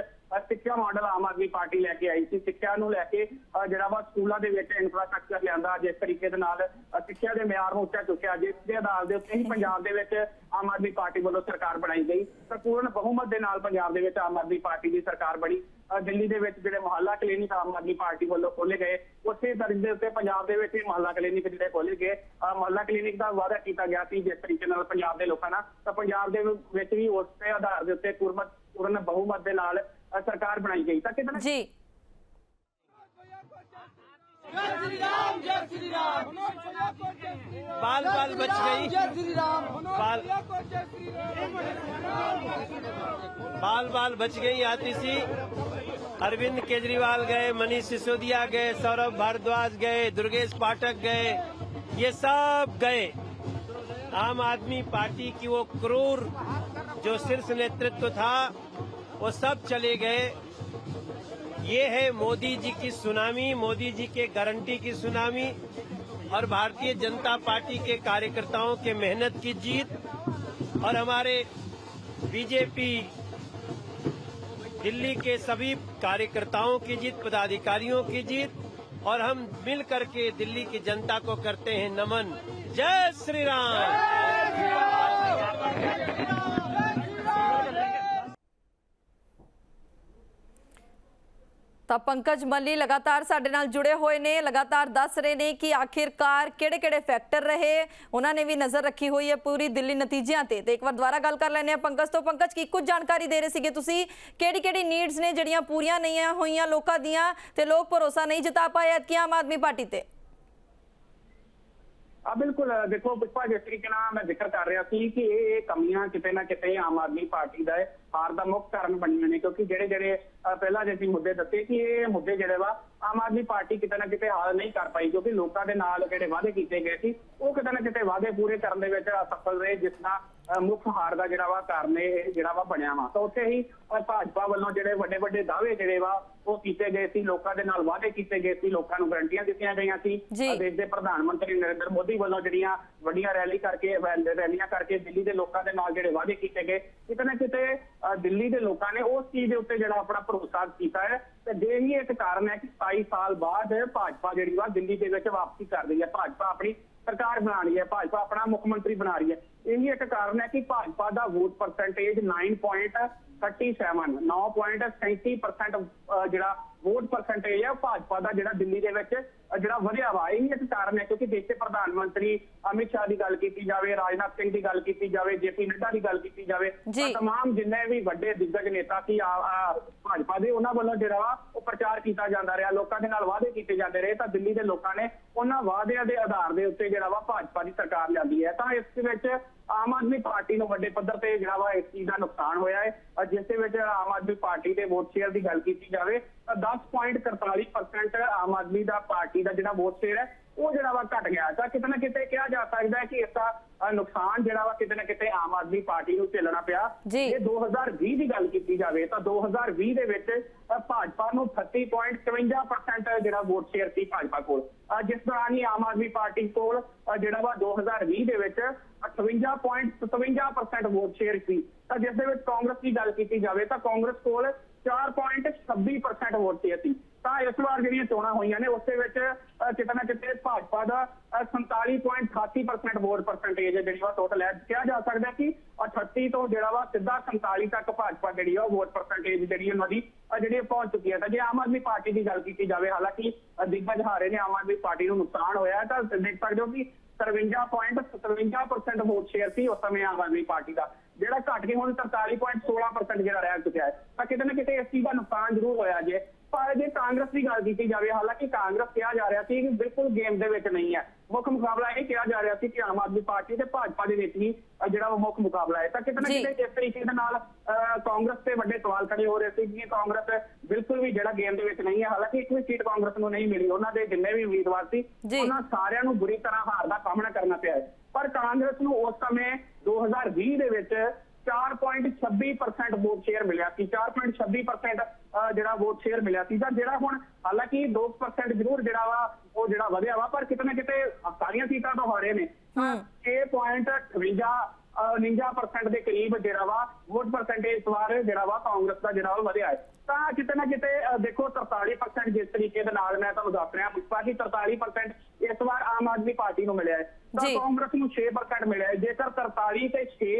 ਸਿੱਖਿਆ ਮਾਡਲ ਆਮ ਆਦਮੀ ਪਾਰਟੀ ਲੈ ਕੇ ਆਈ ਸੀ, ਸਿੱਖਿਆ ਨੂੰ ਲੈ ਕੇ ਜਿਹੜਾ ਵਾ ਸਕੂਲਾਂ ਦੇ ਵਿੱਚ ਇਨਫਰਾਸਟ੍ਰਕਚਰ ਲਿਆਂਦਾ ਜਿਸ ਤਰੀਕੇ ਦੇ ਨਾਲ ਸਿੱਖਿਆ ਦੇ ਮਿਆਰ ਨੂੰ ਉੱਚਾ ਚੁੱਕਿਆ। ਜਿਸ ਦੇ ਆਧਾਰ ਦੇ ਉੱਤੇ ਹੀ ਪੰਜਾਬ ਦੇ ਵਿੱਚ ਆਮ ਆਦਮੀ ਪਾਰਟੀ ਵੱਲੋਂ ਸਰਕਾਰ ਬਣਾਈ ਗਈ। ਤਾਂ ਪੂਰਨ ਬਹੁਮਤ ਦੇ ਨਾਲ ਪੰਜਾਬ ਦੇ ਵਿੱਚ ਆਮ ਆਦਮੀ ਪਾਰਟੀ ਦੀ ਸਰਕਾਰ ਬਣੀ। ਦਿੱਲੀ ਦੇ ਵਿੱਚ ਜਿਹੜੇ ਮੁਹੱਲਾ ਕਲੀਨਿਕ ਆਮ ਆਦਮੀ ਪਾਰਟੀ ਵੱਲੋਂ ਖੋਲੇ ਗਏ ਉਸੇ ਤਰ੍ਹਾਂ ਦੇ ਉੱਤੇ ਪੰਜਾਬ ਦੇ ਵਿੱਚ ਵੀ ਮੁਹੱਲਾ ਕਲੀਨਿਕ ਜਿਹੜੇ ਖੋਲੇ ਗਏ ਅ, ਮੁਹੱਲਾ ਕਲੀਨਿਕ ਦਾ ਵਾਅਦਾ ਕੀਤਾ ਗਿਆ ਸੀ ਜਿਸ ਤਰੀਕੇ ਨਾਲ ਪੰਜਾਬ ਦੇ ਲੋਕਾਂ ਨਾਲ ਤਾਂ ਪੰਜਾਬ ਦੇ ਵਿੱਚ ਵੀ ਉਸੇ ਆਧਾਰ ਦੇ ਉੱਤੇ ਪੂਰਨ ਪੂਰਨ ਬਹੁਮਤ ਦੇ ਨਾਲ ਅ, ਸਰਕਾਰ ਬਣਾਈ ਗਈ ਤਾਂ ਕਿਤੇ ਨਾ ਜੀ जय श्री राम जय श्री राम बाल बाल बच गई जय श्री राम बाल जय श्री राम बाल बाल बच गई आती सी अरविंद केजरीवाल गए, मनीष सिसोदिया गए, सौरभ भारद्वाज गए, दुर्गेश पाठक गए, ये सब गए। आम आदमी पार्टी की वो क्रूर जो शीर्ष नेतृत्व था, वो सब चले गए। ये है मोदी जी की सुनामी, मोदी जी के गारंटी की सुनामी और भारतीय जनता पार्टी के कार्यकर्ताओं के मेहनत की जीत और हमारे बीजेपी दिल्ली के सभी कार्यकर्ताओं की जीत, पदाधिकारियों की जीत, और हम मिल करके दिल्ली की जनता को करते हैं नमन। जय श्री राम। ਤਾਂ ਪੰਕਜ ਮੱਲੀ ਲਗਾਤਾਰ ਸਾਡੇ ਨਾਲ ਜੁੜੇ ਹੋਏ ਨੇ, ਲਗਾਤਾਰ ਦੱਸ ਰਹੇ ਨੇ ਕਿ ਆਖਿਰਕਾਰ ਕਿਹੜੇ-ਕਿਹੜੇ ਫੈਕਟਰ ਰਹੇ? ਉਹਨਾਂ ਨੇ ਵੀ ਨਜ਼ਰ ਰੱਖੀ ਹੋਈ ਹੈ ਪੂਰੀ ਦਿੱਲੀ ਨਤੀਜਿਆਂ ਤੇ। ਤੇ ਇੱਕ ਵਾਰ ਦੁਬਾਰਾ ਗੱਲ ਕਰ ਲੈਂਦੇ ਆ ਪੰਕਜ ਤੋਂ। ਪੰਕਜ, ਕੀ ਕੁਝ ਜਾਣਕਾਰੀ ਦੇ ਰਹੇ ਸੀਗੇ ਤੁਸੀਂ? ਕਿਹੜੀ-ਕਿਹੜੀ ਨੀਡਸ ਨੇ ਜਿਹੜੀਆਂ ਪੂਰੀਆਂ ਨਹੀਂ ਹੋਈਆਂ ਲੋਕਾਂ ਦੀਆਂ ਤੇ ਲੋਕ ਭਰੋਸਾ ਨਹੀਂ ਜਤਾ ਪਾਏ ਐਤਕੀ ਆਮ ਆਦਮੀ ਪਾਰਟੀ ਤੇ? ਆ ਬਿਲਕੁਲ। ਦੇਖੋ ਪੁਸ਼ਪਾ ਜਿਸ ਤਰੀਕੇ ਨਾਲ ਮੈਂ ਜ਼ਿਕਰ ਕਰ ਰਿਹਾ ਸੀ ਕਿ ਇਹ ਇਹ ਕਮੀਆਂ ਕਿਤੇ ਨਾ ਕਿਤੇ ਆਮ ਆਦਮੀ ਪਾਰਟੀ ਦਾ ਹਾਰ ਦਾ ਮੁੱਖ ਕਾਰਨ ਬਣੀਆਂ ਨੇ ਕਿਉਂਕਿ ਜਿਹੜੇ ਜਿਹੜੇ ਪਹਿਲਾਂ ਜੇ ਅਸੀਂ ਮੁੱਦੇ ਦੱਸੇ ਕਿ ਇਹ ਮੁੱਦੇ ਜਿਹੜੇ ਵਾ ਆਮ ਆਦਮੀ ਪਾਰਟੀ ਕਿਤੇ ਨਾ ਕਿਤੇ ਹੱਲ ਨਹੀਂ ਕਰ ਪਾਈ ਕਿਉਂਕਿ ਲੋਕਾਂ ਦੇ ਨਾਲ ਜਿਹੜੇ ਵਾਅਦੇ ਕੀਤੇ ਗਏ ਸੀ ਉਹ ਕਿਤੇ ਨਾ ਕਿਤੇ ਵਾਅਦੇ ਪੂਰੇ ਕਰਨ ਦੇ ਵਿੱਚ ਅਸਫਲ ਰਹੇ ਜਿਸ ਅ, ਮੁੱਖ ਹਾਰ ਦਾ ਜਿਹੜਾ ਵਾ ਕਾਰਨ ਇਹ ਜਿਹੜਾ ਵਾ ਬਣਿਆ ਵਾ। ਤਾਂ ਉੱਥੇ ਹੀ ਭਾਜਪਾ ਵੱਲੋਂ ਜਿਹੜੇ ਵੱਡੇ ਵੱਡੇ ਦਾਅਵੇ ਜਿਹੜੇ ਵਾ ਉਹ ਕੀਤੇ ਗਏ ਸੀ ਲੋਕਾਂ ਦੇ ਨਾਲ ਵਾਅਦੇ ਕੀਤੇ ਗਏ ਸੀ ਲੋਕਾਂ ਨੂੰ ਗਰੰਟੀਆਂ ਦਿੱਤੀਆਂ ਗਈਆਂ ਸੀ। ਦੇਸ਼ ਦੇ ਪ੍ਰਧਾਨ ਮੰਤਰੀ ਨਰਿੰਦਰ ਮੋਦੀ ਵੱਲੋਂ ਜਿਹੜੀਆਂ ਵੱਡੀਆਂ ਰੈਲੀ ਕਰਕੇ ਰੈਲ- ਰੈਲੀਆਂ ਕਰਕੇ ਦਿੱਲੀ ਦੇ ਲੋਕਾਂ ਦੇ ਨਾਲ ਜਿਹੜੇ ਵਾਅਦੇ ਕੀਤੇ ਗਏ ਕਿਤੇ ਨਾ ਕਿਤੇ ਦਿੱਲੀ ਦੇ ਲੋਕਾਂ ਨੇ ਉਸ ਚੀਜ਼ ਦੇ ਉੱਤੇ ਜਿਹੜਾ ਆਪਣਾ ਭਰੋਸਾ ਕੀਤਾ ਹੈ। ਤੇ ਜੇ ਹੀ ਇੱਕ ਕਾਰਨ ਹੈ ਕਿ 27 ਸਾਲ ਬਾਅਦ ਭਾਜਪਾ ਜਿਹੜੀ ਵਾ ਦਿੱਲੀ ਦੇ ਵਿੱਚ ਵਾਪਸੀ ਕਰ ਰਹੀ ਹੈ। ਭਾਜਪਾ ਆਪਣੀ ਸਰਕਾਰ ਬਣਾ ਰਹੀ ਹੈ। ਭਾਜਪਾ ਆਪਣਾ ਮੁੱਖ ਮੰਤਰੀ ਬਣਾ ਰਹੀ ਹੈ। ਇਹ ਹੀ ਇੱਕ ਕਾਰਨ ਹੈ ਕਿ ਭਾਜਪਾ ਦਾ ਵੋਟ ਪਰਸੈਂਟੇਜ 9.37 9.37% ਅ, ਜਿਹੜਾ ਵੋਟ ਪਰਸੈਂਟੇਜ ਹੈ ਭਾਜਪਾ ਦਾ ਜਿਹੜਾ ਦਿੱਲੀ ਦੇ ਵਿੱਚ ਜਿਹੜਾ ਵਧਿਆ ਵਾ ਇਹ ਇੱਕ ਕਾਰਨ ਹੈ ਕਿਉਂਕਿ ਦੇਸ਼ ਦੇ ਪ੍ਰਧਾਨ ਮੰਤਰੀ ਅਮਿਤ ਸ਼ਾਹ ਦੀ ਗੱਲ ਕੀਤੀ ਜਾਵੇ ਰਾਜਨਾਥ ਸਿੰਘ ਦੀ ਗੱਲ ਕੀਤੀ ਜਾਵੇ ਜੇਪੀ ਨੱਡਾ ਦੀ ਗੱਲ ਕੀਤੀ ਜਾਵੇ ਤਮਾਮ ਜਿੰਨੇ ਵੀ ਵੱਡੇ ਦਿੱਗਜ ਨੇਤਾ ਸੀ ਭਾਜਪਾ ਦੇ ਉਹਨਾਂ ਵੱਲੋਂ ਜਿਹੜਾ ਵਾ ਉਹ ਪ੍ਰਚਾਰ ਕੀਤਾ ਜਾਂਦਾ ਰਿਹਾ ਲੋਕਾਂ ਦੇ ਨਾਲ ਵਾਅਦੇ ਕੀਤੇ ਜਾਂਦੇ ਰਹੇ ਤਾਂ ਦਿੱਲੀ ਦੇ ਲੋਕਾਂ ਨੇ ਉਹਨਾਂ ਵਾਅਦਿਆਂ ਦੇ ਆਧਾਰ ਦੇ ਉੱਤੇ ਜਿਹੜਾ ਵਾ ਭਾਜਪਾ ਦੀ ਸਰਕਾਰ ਲਿਆਂਦੀ ਹੈ। ਤਾਂ ਇਸ ਦੇ ਵਿੱਚ ਆਮ ਆਦਮੀ ਪਾਰਟੀ ਨੂੰ ਵੱਡੇ ਪੱਧਰ ਤੇ ਜਿਹੜਾ ਵਾ ਇਸ ਚੀਜ਼ ਦਾ ਨੁਕਸਾਨ ਹੋਇਆ ਹੈ ਅਹ ਜਿਸ ਦੇ ਵਿੱਚ ਆਮ ਆਦਮੀ ਪਾਰਟੀ ਦੇ ਵੋਟ ਸ਼ੇਅਰ ਦੀ ਗੱਲ ਕੀਤੀ ਜਾਵੇ ਤਾਂ 10.43% ਆਮ ਆਦਮੀ ਦਾ ਪਾਰਟੀ ਦਾ ਜਿਹੜਾ ਵੋਟ ਸ਼ੇਅਰ ਹੈ ਉਹ ਜਿਹੜਾ ਵਾ ਘਟ ਗਿਆ। ਤਾਂ ਕਿਤੇ ਨਾ ਕਿਤੇ ਕਿਹਾ ਜਾ ਸਕਦਾ ਹੈ ਕਿ ਇਸ ਦਾ ਨੁਕਸਾਨ ਜਿਹੜਾ ਵਾ ਕਿਤੇ ਨਾ ਕਿਤੇ ਆਮ ਆਦਮੀ ਪਾਰਟੀ ਨੂੰ ਝੇਲਣਾ ਪਿਆ। ਜੀ। ਜੇ 2020 ਦੀ ਗੱਲ ਕੀਤੀ ਜਾਵੇ ਤਾਂ 2020 ਦੇ ਵਿੱਚ ਭਾਜਪਾ ਨੂੰ 30.54% ਜਿਹੜਾ ਵੋਟ ਸ਼ੇਅਰ ਸੀ ਭਾਜਪਾ ਕੋਲ। ਜਿਸ ਦੌਰਾਨ ਹੀ ਆਮ ਆਦਮੀ ਪਾਰਟੀ ਕੋਲ ਜਿਹੜਾ ਵਾ 2020 ਦੇ ਵਿੱਚ 58.57% ਵੋਟ ਸ਼ੇਅਰ ਸੀ। ਤਾਂ ਜਿਸ ਦੇ ਵਿੱਚ ਕਾਂਗਰਸ ਦੀ ਗੱਲ ਕੀਤੀ ਜਾਵੇ ਤਾਂ ਕਾਂਗਰਸ ਕੋਲ 4.26% ਵੋਟ ਤੇ ਸੀ ਤਾਂ ਇਸ ਵਾਰ ਜਿਹੜੀਆਂ ਚੋਣਾਂ ਹੋਈਆਂ ਨੇ ਉਸ ਦੇ ਵਿੱਚ ਕਿਤੇ ਨਾ ਕਿਤੇ ਭਾਜਪਾ ਦਾ ਅਹ, 47.88% ਵੋਟ ਪਰਸੈਂਟੇਜ ਜਿਹੜੀ ਵਾ ਟੋਟਲ ਹੈ। ਕਿਹਾ ਜਾ ਸਕਦਾ ਕਿ 38 ਤੋਂ ਜਿਹੜਾ ਵਾ ਸਿੱਧਾ 47 ਤੱਕ ਭਾਜਪਾ ਜਿਹੜੀ ਆ ਉਹ ਵੋਟ ਪਰਸੈਂਟੇਜ ਜਿਹੜੀ ਉਹਨਾਂ ਦੀ ਜਿਹੜੀ ਇਹ ਪਹੁੰਚ ਚੁੱਕੀ ਹੈ। ਤਾਂ ਜੇ ਆਮ ਆਦਮੀ ਪਾਰਟੀ ਦੀ ਗੱਲ ਕੀਤੀ ਜਾਵੇ ਹਾਲਾਂਕਿ ਅਹ, ਦਿਗਗਜ ਹਾਰੇ ਨੇ ਆਮ ਆਦਮੀ ਪਾਰਟੀ ਨੂੰ ਨੁਕਸਾਨ ਹੋਇਆ ਹੈ ਤਾਂ ਦੇਖ ਸਕਦੇ ਹੋ ਕਿ 53.57% ਵੋਟ ਸ਼ੇਅਰ ਸੀ ਉਸ ਸਮੇਂ ਆਮ ਆਦਮੀ ਪਾਰਟੀ ਦਾ। ਜਿਹੜਾ ਘਟ ਕੇ ਹੁਣ 43.16% ਜਿਹੜਾ ਰਹਿ ਚੁੱਕਿਆ ਹੈ। ਤਾਂ ਕਿਤੇ ਨਾ ਕਿਤੇ ਇਸ ਚੀਜ਼ ਦਾ ਨੁਕਸਾਨ ਜ਼ਰੂਰ ਹੋਇਆ ਜੇ। ਪਰ ਜੇ ਕਾਂਗਰਸ ਦੀ ਗੱਲ ਕੀਤੀ ਜਾਵੇ ਹਾਲਾਂਕਿ ਕਾਂਗਰਸ ਕਿਹਾ ਜਾ ਰਿਹਾ ਸੀ ਕਿ ਬਿਲਕੁਲ ਗੇਮ ਦੇ ਵਿੱਚ ਨਹੀਂ ਹੈ। ਮੁੱਖ ਮੁਕਾਬਲਾ ਇਹ ਕਿਹਾ ਜਾ ਰਿਹਾ ਸੀ ਕਿ ਆਮ ਆਦਮੀ ਪਾਰਟੀ ਤੇ ਭਾਜਪਾ ਦੇ ਵਿੱਚ ਹੀ ਜਿਹੜਾ ਉਹ ਮੁੱਖ ਮੁਕਾਬਲਾ ਹੈ। ਤਾਂ ਕਿਤੇ ਨਾ। ਕਿਤੇ ਇਸ ਤਰੀਕੇ ਦੇ ਨਾਲ ਕਾਂਗਰਸ ਤੇ ਵੱਡੇ ਸਵਾਲ ਖੜੇ ਹੋ ਰਹੇ ਸੀ ਕਿ ਕਾਂਗਰਸ ਬਿਲਕੁਲ ਵੀ ਜਿਹੜਾ ਗੇਮ ਦੇ ਵਿੱਚ ਨਹੀਂ ਹੈ। ਹਾਲਾਂਕਿ ਇੱਕ ਵੀ ਸੀਟ ਕਾਂਗਰਸ ਨੂੰ ਨਹੀਂ ਮਿਲੀ। ਉਹਨਾਂ ਦੇ ਜਿੰਨੇ ਵੀ ਉਮੀਦਵਾਰ ਸੀ। ਉਹਨਾਂ ਸਾਰਿਆਂ ਨੂੰ ਬੁਰੀ ਤਰ੍ਹਾਂ ਹਾਰ ਦਾ ਸਾਹਮਣਾ ਕਰਨਾ ਪਿਆ ਹੈ। ਪਰ ਕਾਂਗਰਸ ਨੂੰ ਉਸ ਸਮੇਂ 2020 ਦੇ ਵਿੱਚ 4.26% ਵੋਟ ਸ਼ੇਅਰ ਮਿਲਿਆ ਸੀ। 4.26% ਅਹ, ਜਿਹੜਾ ਵੋਟ ਸ਼ੇਅਰ ਮਿਲਿਆ ਸੀ। ਤਾਂ ਜਿਹੜਾ ਹੁਣ ਹਾਲਾਂਕਿ 2% ਜ਼ਰੂਰ ਜਿਹੜਾ ਵਾ ਉਹ ਜਿਹੜਾ ਵਧਿਆ ਵਾ ਪਰ ਕਿਤੇ ਨਾ ਕਿਤੇ ਸਾਰੀਆਂ ਸੀਟਾਂ ਤੋਂ ਹਾਰੇ ਨੇ। ਹੂੰ। 6.58 49% ਦੇ ਕਰੀਬ ਜਿਹੜਾ ਵਾ ਵੋਟ ਪਰਸੈਂਟੇਜ ਇਸ ਵਾਰ ਜਿਹੜਾ ਵਾ ਕਾਂਗਰਸ ਦਾ ਜਿਹੜਾ ਉਹ ਵਧਿਆ ਹੈ। ਤਾਂ ਕਿਤੇ ਨਾ ਕਿਤੇ ਦੇਖੋ 43% ਜਿਸ ਤਰੀਕੇ ਦੇ ਨਾਲ ਮੈਂ ਤੁਹਾਨੂੰ ਦੱਸ ਰਿਹਾ ਪੁਸ਼ਪਾ ਕਿ 43% ਇਸ ਵਾਰ ਆਮ ਆਦਮੀ ਪਾਰਟੀ ਨੂੰ ਮਿਲਿਆ ਹੈ। ਤਾਂ ਜੀ। ਕਾਂਗਰਸ ਨੂੰ 6% ਮਿਲਿਆ ਹੈ। ਜੇਕਰ 43 ਤੇ 6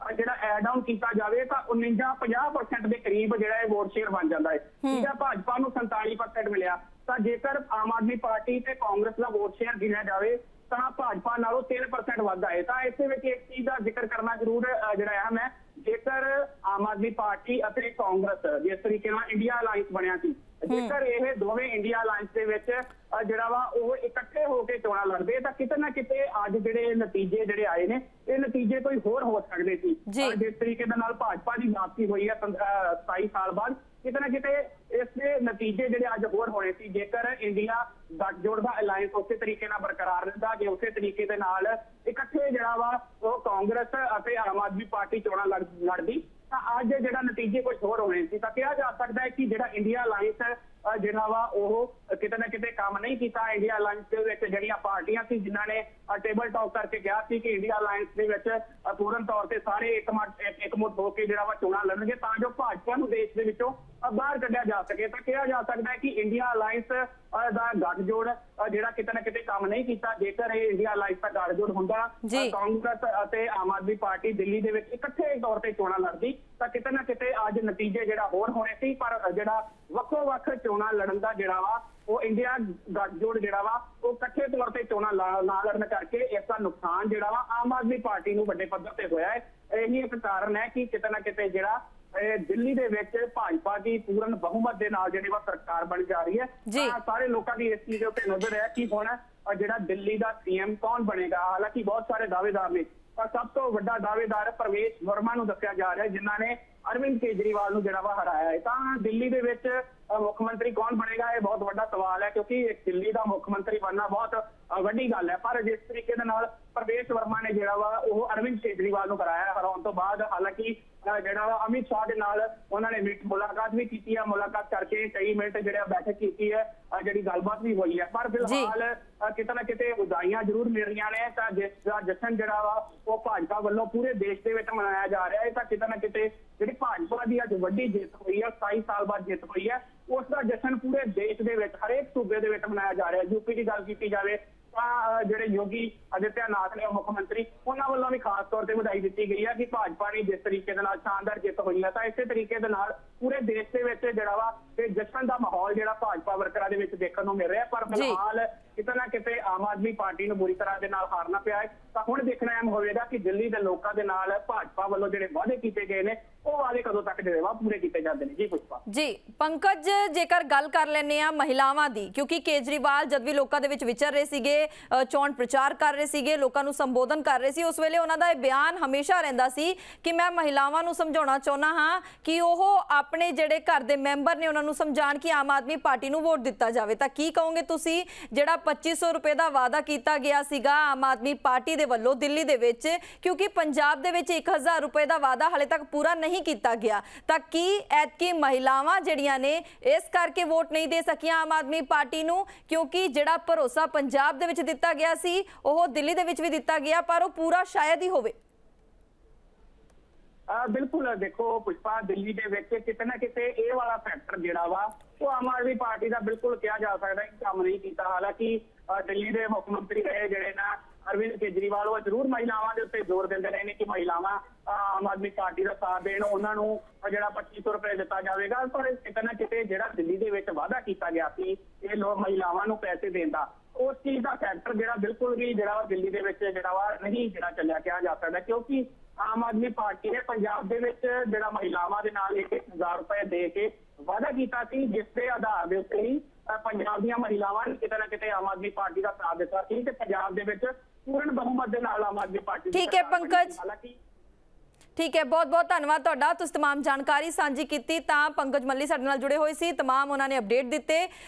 ਅਹ, ਜਿਹੜਾ ਐਡ ਆਨ ਕੀਤਾ ਜਾਵੇ ਤਾਂ 49 50% ਦੇ ਕਰੀਬ ਜਿਹੜਾ ਇਹ ਵੋਟ ਸ਼ੇਅਰ ਬਣ ਜਾਂਦਾ ਹੈ। ਠੀਕ ਹੈ ਭਾਜਪਾ ਨੂੰ 47% ਮਿਲਿਆ। ਤਾਂ ਜੇਕਰ ਆਮ ਆਦਮੀ ਪਾਰਟੀ ਤੇ ਕਾਂਗਰਸ ਦਾ ਵੋਟ ਸ਼ੇਅਰ ਗਿਣਿਆ ਜਾਵੇ ਤਾਂ ਭਾਜਪਾ ਨਾਲੋਂ 3% ਵੱਧ ਆਏ। ਤਾਂ ਇਸੇ ਵਿੱਚ ਇੱਕ ਚੀਜ਼ ਦਾ ਜ਼ਿਕਰ ਕਰਨਾ ਜ਼ਰੂਰ ਜਿਹੜਾ ਅਹਿਮ ਹੈ ਜੇਕਰ ਆਮ ਆਦਮੀ ਪਾਰਟੀ ਅਤੇ ਕਾਂਗਰਸ ਜਿਸ ਤਰੀਕੇ ਨਾਲ ਇੰਡੀਆ ਅਲਾਈਅੰਸ ਬਣਿਆ ਸੀ ਜੇਕਰ ਇਹ ਦੋਵੇਂ ਇੰਡੀਆ ਅਲਾਈਅੰਸ ਦੇ ਵਿੱਚ ਜਿਹੜਾ ਵਾ ਉਹ ਹੋ ਚੋਣਾਂ ਲੜਦੇ ਤਾਂ ਕਿਤੇ ਨਾ ਕਿਤੇ ਅੱਜ ਜਿਹੜੇ ਨਤੀਜੇ ਜਿਹੜੇ ਆਏ ਨੇ ਇਹ ਨਤੀਜੇ ਕੋਈ ਹੋਰ ਹੋ ਸਕਦੇ ਸੀ। ਪਰ ਜਿਸ ਤਰੀਕੇ ਦੇ ਨਾਲ ਭਾਜਪਾ ਦੀ ਵਾਪਸੀ ਹੋਈ ਹੈ ਪੰਦ- ਅਹ 27 ਸਾਲ ਬਾਅਦ ਕਿਤੇ ਨਾ ਕਿਤੇ ਇਸ ਦੇ ਨਤੀਜੇ ਜਿਹੜੇ ਅੱਜ ਹੋਰ ਹੋਣੇ ਸੀ ਜੇਕਰ ਇੰਡੀਆ ਗੱਠਜੋੜ ਦਾ ਅਲਾਈਅੰਸ ਉਸੇ ਤਰੀਕੇ ਨਾਲ ਬਰਕਰਾਰ ਰਹਿੰਦਾ ਜੇ ਉਸੇ ਤਰੀਕੇ ਦੇ ਨਾਲ ਇਕੱਠੇ ਜਿਹੜਾ ਵਾ ਉਹ ਕਾਂਗਰਸ ਅਤੇ ਆਮ ਆਦਮੀ ਪਾਰਟੀ ਚੋਣਾਂ ਲੜ- ਲੜਦੀ ਤਾਂ ਅੱਜ ਜਿਹੜਾ ਨਤੀਜੇ ਕੁਝ ਹੋਰ ਹੋਣੇ ਸੀ ਤਾਂ ਕਿਹਾ ਜਾ ਸਕਦਾ ਹੈ ਕਿ ਜਿਹੜਾ ਇੰਡੀਆ ਅਲਾਈਅੰਸ ਜਿਹੜਾ ਵਾ ਉਹ ਕਿਤੇ ਨਾ ਕਿਤੇ ਕੰਮ ਨਹੀਂ ਕੀਤਾ। ਇੰਡੀਆ ਅਲਾਈਅੰਸ ਦੇ ਵਿੱਚ ਜਿਹੜੀਆਂ ਪਾਰਟੀਆਂ ਸੀ, ਜਿਨ੍ਹਾਂ ਨੇ ਟੇਬਲ ਟਾਕ ਕਰਕੇ ਕਿਹਾ ਸੀ ਕਿ ਇੰਡੀਆ ਅਲਾਈਅੰਸ ਦੇ ਵਿੱਚ ਪੂਰਨ ਤੌਰ ਤੇ ਸਾਰੇ ਇੱਕ- ਇਕਮੁੱਠ ਹੋ ਕੇ ਜਿਹੜਾ ਵਾ ਚੋਣਾਂ ਲੜਨਗੇ ਤਾਂ ਜੋ ਭਾਜਪਾ ਨੂੰ ਦੇਸ਼ ਦੇ ਵਿੱਚੋਂ ਬਾਹਰ ਕੱਢਿਆ ਜਾ ਸਕੇ। ਤਾਂ ਕਿਹਾ ਜਾ ਸਕਦਾ ਹੈ ਕਿ ਇੰਡੀਆ ਅਲਾਈਅੰਸ ਦਾ ਗੱਠਜੋੜ ਜਿਹੜਾ ਕਿਤੇ ਨਾ ਕਿਤੇ ਕੰਮ ਨਹੀਂ ਕੀਤਾ ਜੇਕਰ ਇਹ ਇੰਡੀਆ ਅਲਾਈਅੰਸ ਦਾ ਗੱਠਜੋੜ ਹੁੰਦਾ ਕਾਂਗਰਸ ਅਤੇ ਆਮ ਆਦਮੀ ਪਾਰਟੀ ਦਿੱਲੀ ਦੇ ਵਿੱਚ ਇਕੱਠੇ ਤੌਰ ਤੇ ਚੋਣਾਂ ਲੜਦੀ ਤਾਂ ਕਿਤੇ ਨਾ ਕਿਤੇ ਅੱਜ ਨਤੀਜੇ ਜਿਹੜਾ ਹੋਰ ਹੋਣੇ ਸੀ ਪਰ ਜਿਹੜਾ ਵੱਖੋ ਵੱਖ ਚੋਣਾਂ ਲੜਨ ਦਾ ਜਿਹੜਾ ਵਾ ਉਹ ਇੰਡੀਆ ਗੱਠਜੋੜ ਜਿਹੜਾ ਵਾ ਉਹ ਇਕੱਠੇ ਤੌਰ ਤੇ ਚੋਣਾਂ ਨਾ ਲੜਨ ਕਰਕੇ ਇਸ ਦਾ ਨੁਕਸਾਨ ਜਿਹੜਾ ਵਾ ਆਮ ਆਦਮੀ ਪਾਰਟੀ ਨੂੰ ਵੱਡੇ ਪੱਧਰ ਤੇ ਹੋਇਆ ਹੈ। ਇਹੀ ਇੱਕ ਕਾਰਨ ਹੈ ਕਿ ਕਿਤੇ ਨਾ ਕਿਤੇ ਜਿਹੜਾ ਇਹ ਦਿੱਲੀ ਦੇ ਵਿੱਚ ਭਾਜਪਾ ਦੀ ਪੂਰਨ ਬਹੁਮਤ ਦੇ ਨਾਲ ਜਿਹੜੀ ਵਾ ਸਰਕਾਰ ਬਣ ਜਾ ਰਹੀ ਹੈ। ਸਾਰੇ ਲੋਕਾਂ ਦੀ ਇਸ ਚੀਜ਼ ਦੇ ਉੱਤੇ ਨਜ਼ਰ ਹੈ ਕਿ ਹੁਣ ਜਿਹੜਾ ਦਿੱਲੀ ਦਾ ਸੀਐਮ ਕੌਣ ਬਣੇਗਾ? ਹਾਲਾਂਕਿ ਬਹੁਤ ਸਾਰੇ ਦਾਅਵੇਦਾਰ ਨੇ ਪਰ ਸਭ ਤੋਂ ਵੱਡਾ ਦਾਅਵੇਦਾਰ ਪ੍ਰਵੇਸ਼ ਵਰਮਾ ਨੂੰ ਦੱਸਿਆ ਜਾ ਰਿਹਾ ਜਿਨ੍ਹਾਂ ਨੇ ਅਰਵਿੰਦ ਕੇਜਰੀਵਾਲ ਨੂੰ ਜਿਹੜਾ ਵਾ ਹਰਾਇਆ ਹੈ। ਤਾਂ ਦਿੱਲੀ ਦੇ ਵਿੱਚ ਮੁੱਖ ਮੰਤਰੀ ਕੌਣ ਬਣੇਗਾ ਇਹ ਬਹੁਤ ਵੱਡਾ ਸਵਾਲ ਹੈ ਕਿਉਂਕਿ ਇੱਕ ਦਿੱਲੀ ਦਾ ਮੁੱਖ ਮੰਤਰੀ ਬਣਨਾ ਬਹੁਤ ਵੱਡੀ ਗੱਲ ਹੈ। ਪਰ ਜਿਸ ਤਰੀਕੇ ਦੇ ਨਾਲ ਪ੍ਰਵੇਸ਼ ਵਰਮਾ ਨੇ ਜਿਹੜਾ ਵਾ ਉਹ ਅਰਵਿੰਦ ਕੇਜਰੀਵਾਲ ਨੂੰ ਹਰਾਇਆ ਹਰਾਉਣ ਤੋਂ ਬਾਅਦ ਹਾਲਾਂਕਿ ਜਿਹੜਾ ਵਾ ਅਮਿਤ ਸ਼ਾਹ ਦੇ ਨਾਲ ਉਹਨਾਂ ਨੇ ਮੀਟ ਮੁਲਾਕਾਤ ਵੀ ਕੀਤੀ ਹੈ। ਮੁਲਾਕਾਤ ਕਰਕੇ ਕਈ ਮਿੰਟ ਜਿਹੜਾ ਬੈਠਕ ਕੀਤੀ ਹੈ ਜਿਹੜੀ ਗੱਲਬਾਤ ਵੀ ਹੋਈ ਹੈ। ਪਰ ਫਿਲਹਾਲ ਕਿਤੇ ਨਾ ਕਿਤੇ ਉਦਾਈਆਂ ਜ਼ਰੂਰ ਮਿਲ ਰਹੀਆਂ ਨੇ ਤਾਂ ਜਿਸ ਦਾ ਜਸ਼ਨ ਜਿਹੜਾ ਵਾ ਉਹ ਭਾਜਪਾ ਵੱਲੋਂ ਪੂਰੇ ਦੇਸ਼ ਦੇ ਵਿੱਚ ਮਨਾਇਆ ਜਾ ਰਿਹਾ ਹੈ। ਤਾਂ ਕਿਤੇ ਨਾ ਕਿਤੇ ਜਿਹੜੀ ਭਾਜਪਾ ਦੀ ਅੱਜ ਵੱਡੀ ਜਿੱਤ ਹੋਈ ਹੈ 27 ਸਾਲ ਬਾਅਦ ਜਿੱਤ ਹੋਈ ਹੈ ਉਸ ਦਾ ਜਸ਼ਨ ਪੂਰੇ ਦੇਸ਼ ਦੇ ਵਿੱਚ ਹਰੇਕ ਸੂਬੇ ਦੇ ਵਿੱਚ ਮਨਾਇਆ ਜਾ ਰਿਹਾ ਹੈ। ਯੂਪੀ ਦੀ ਗੱਲ ਕੀਤੀ ਜਾਵੇ ਤਾਂ ਜਿਹੜੇ ਯੋਗੀ ਆਦਿੱਤਿਆਨਾਥ ਨੇ ਮੁੱਖ ਮੰਤਰੀ ਉਹਨਾਂ ਵੱਲੋਂ ਵੀ ਖਾਸ ਤੌਰ ਤੇ ਵਧਾਈ ਦਿੱਤੀ ਗਈ ਹੈ ਕਿ ਭਾਜਪਾ ਨੇ ਜਿਸ ਤਰੀਕੇ ਦੇ ਨਾਲ ਸ਼ਾਨਦਾਰ ਜਿੱਤ ਹੋਈ ਹੈ ਤਾਂ ਇਸੇ ਤਰੀਕੇ ਦੇ ਨਾਲ ਪੂਰੇ ਦੇਸ਼ ਦੇ ਵਿੱਚ ਜਿਹੜਾ ਵਾ ਇਹ ਜਸ਼ਨ ਦਾ ਮਾਹੌਲ ਜਿਹੜਾ ਭਾਜਪਾ ਵਰਕਰਾਂ ਦੇ ਵਿੱਚ ਦੇਖਣ ਨੂੰ ਮਿਲ ਰਿਹਾ ਪਰ। ਫਿਲਹਾਲ ਕਿਤੇ ਨਾ ਕਿਤੇ ਆਮ ਆਦਮੀ ਪਾਰਟੀ ਨੂੰ ਬੁਰੀ ਤਰ੍ਹਾਂ ਦੇ ਨਾਲ ਹਾਰਨਾ ਪਿਆ ਹੈ। ਤਾਂ ਹੁਣ ਦੇਖਣਾ ਅਹਿਮ ਹੋਵੇਗਾ ਕਿ ਦਿੱਲੀ ਦੇ ਲੋਕਾਂ ਦੇ ਨਾਲ ਭਾਜਪਾ ਵੱਲੋਂ ਜਿਹੜੇ ਵਾਅਦੇ ਕੀਤੇ ਗਏ ਨੇ ਉਹ ਵਾਅਦੇ ਕਦੋਂ ਤੱਕ ਜਿਹੜੇ ਵਾ ਪੂਰੇ ਕੀਤੇ ਜਾਂਦੇ ਨੇ ਜੀ ਪੁਸ਼ਪਾ ਜੀ ਪੰਕਜ ਜੇਕਰ ਗੱਲ ਕਰ ਲੈਨੇ ਆ ਮਹਿਲਾਵਾਂ ਦੀ ਕਿਉਂਕਿ ਕੇਜਰੀਵਾਲ ਜਦ ਵੀ ਲੋਕਾਂ ਦੇ ਵਿੱਚ ਵਿਚਰ ਰਹੇ ਸੀਗੇ ਅ, ਚੋਣ ਪ੍ਰਚਾਰ ਕਰ ਰਹੇ ਸੀਗੇ ਲੋਕਾਂ ਨੂੰ ਸੰਬੋਧਨ ਕਰ ਰਹੇ ਸੀ ਉਸ ਵੇਲੇ ਉਹਨਾਂ ਦਾ ਇਹ ਬਿਆਨ ਹਮੇਸ਼ਾ ਰਹਿੰਦਾ ਸੀ ਕਿ ਮੈਂ ਮਹਿਲਾਵਾਂ ਨੂੰ ਸਮਝਾਉਣਾ ਚਾਹੁੰਦਾ ਹਾਂ ਕਿ ਉਹ ਆਪਣੇ ਜਿਹੜੇ ਘਰ ਦੇ ਮੈਂਬਰ ਨੇ ਉਹਨਾਂ ਨੂੰ ਸਮਝਾਣ ਕਿ ਆਮ ਆਦਮੀ ਪਾਰਟੀ ਨੂੰ ਵੋਟ ਦਿੱਤਾ ਜਾਵੇ। ਤਾਂ ਕੀ ਕਹੋਗੇ ਤੁਸੀਂ? ਜਿਹੜਾ 2500 ਰੁਪਏ ਦਾ ਵਾਅਦਾ ਕੀਤਾ ਗਿਆ ਸੀਗਾ ਆਮ ਆਦਮੀ ਪਾਰਟੀ ਦੇ ਵੱਲੋਂ ਦਿੱਲੀ ਦੇ ਵਿੱਚ ਕਿਉਂਕਿ ਪੰਜਾਬ ਦੇ ਵਿੱਚ 1000 ਰੁਪਏ ਦਾ ਵਾਅਦਾ ਹਲੇ ਤੱਕ ਪੂਰਾ ਨਹੀਂ ਕੀਤਾ ਗਿਆ। ਤਾਂ ਕੀ ਐਤਕੀ ਮਹਿਲਾਵਾਂ ਜਿਹੜੀਆਂ ਨੇ ਇਸ ਕਰਕੇ ਵੋਟ ਨਹੀਂ ਦੇ ਸਕੀਆਂ ਆਮ ਆਦਮੀ ਪਾਰਟੀ ਨੂੰ? ਕਿਉਂਕਿ ਜਿਹੜਾ ਭਰੋਸਾ ਪੰਜਾਬ ਦੇ ਵਿੱਚ ਦਿੱਤਾ ਗਿਆ ਸੀ, ਉਹ ਦਿੱਲੀ ਦੇ ਵਿੱਚ ਵੀ ਦਿੱਤਾ ਗਿਆ, ਪਰ ਉਹ ਪੂਰਾ ਸ਼ਾਇਦ ਹੀ ਹੋਵੇ। ਆ ਬਿਲਕੁਲ, ਦੇਖੋ, ਪੁਸ਼ਪਾ, ਦਿੱਲੀ ਦੇ ਵਿੱਚ ਕਿਤੇ ਨਾ ਕਿਤੇ ਇਹ ਵਾਲਾ ਫੈਕਟਰ ਜਿਹੜਾ ਵਾ, ਉਹ ਆਮ ਆਦਮੀ ਪਾਰਟੀ ਦਾ ਬਿਲਕੁਲ ਕਿਹਾ ਜਾ ਸਕਦਾ ਕਿ ਕੰਮ ਨਹੀਂ ਕੀਤਾ। ਹਾਲਾਂਕਿ ਦਿੱਲੀ ਦੇ ਮੁੱਖ ਮੰਤਰੀ ਰਹੇ ਜਿਹੜੇ ਨਾ ਅਰਵਿੰਦ ਕੇਜਰੀਵਾਲ ਉਹ ਜ਼ਰੂਰ ਮਹਿਲਾਵਾਂ ਦੇ ਉੱਤੇ ਜ਼ੋਰ ਦਿੰਦੇ ਰਹੇ ਨੇ ਕਿ ਮਹਿਲਾਵਾਂ ਆਮ ਆਦਮੀ ਪਾਰਟੀ ਦਾ ਸਾਥ ਦੇਣ ਉਹਨਾਂ ਨੂੰ ਅ, ਜਿਹੜਾ 2500 ਰੁਪਏ ਦਿੱਤਾ ਜਾਵੇਗਾ। ਪਰ ਕਿਤੇ ਨਾ ਕਿਤੇ ਜਿਹੜਾ ਦਿੱਲੀ ਦੇ ਵਿੱਚ ਵਾਅਦਾ ਕੀਤਾ ਗਿਆ ਸੀ ਇਹ ਲੋਕ ਮਹਿਲਾਵਾਂ ਨੂੰ ਪੈਸੇ ਦੇਣ ਦਾ ਉਸ ਚੀਜ਼ ਦਾ ਫੈਕਟਰ ਜਿਹੜਾ ਬਿਲਕੁਲ ਵੀ ਜਿਹੜਾ ਵਾ ਦਿੱਲੀ ਦੇ ਵਿੱਚ ਜਿਹੜਾ ਵਾ ਨਹੀਂ ਜਿਹੜਾ ਚੱਲਿਆ ਕਿਹਾ ਜਾ ਸਕਦਾ ਕਿਉਂਕਿ ਆਮ ਆਦਮੀ ਪਾਰਟੀ ਨੇ ਪੰਜਾਬ ਦੇ ਵਿੱਚ ਜਿਹੜਾ ਮਹਿਲਾਵਾਂ ਦੇ ਨਾਲ 1000 ਰੁਪਏ ਦੇ ਕੇ ਵਾਅਦਾ ਕੀਤਾ ਸੀ ਜਿਸ ਦੇ ਆਧਾਰ ਦੇ ਉੱਤੇ ਹੀ ਪੰਜਾਬ ਦੀਆਂ ਮਹਿਲਾਵਾਂ ਨੇ ਕਿਤੇ ਨਾ ਕਿਤੇ ਆਮ ਆਦਮੀ ਪਾਰਟੀ ਦਾ ਸਾਥ ਦਿੱਤਾ ਸੀ ਤੇ ਪੰਜਾਬ ਦੇ ਵਿੱਚ ਪੂਰਨ ਬਹੁਮਤ ਦੇ ਨਾਲ ਆਮ ਆਦਮੀ ਪਾਰਟੀ ਦੀ ਠੀਕ ਹੈ, ਸਰਕਾਰ ਬਣੀ ਪੰਕਜ। ਸੀ। ਹਾਲਾਂਕਿ ਠੀਕ ਹੈ ਬਹੁਤ ਬਹੁਤ ਧੰਨਵਾਦ ਤੁਹਾਡਾ ਤੁਸੀਂ तमाम ਜਾਣਕਾਰੀ ਸਾਂਝੀ ਕੀਤੀ ਤਾਂ ਪੰਕਜ ਮੱਲੀ ਸਾਡੇ ਨਾਲ ਜੁੜੇ ਹੋਏ ਸੀ तमाम ਉਹਨਾਂ ਨੇ ਅਪਡੇਟ ਦਿੱਤੇ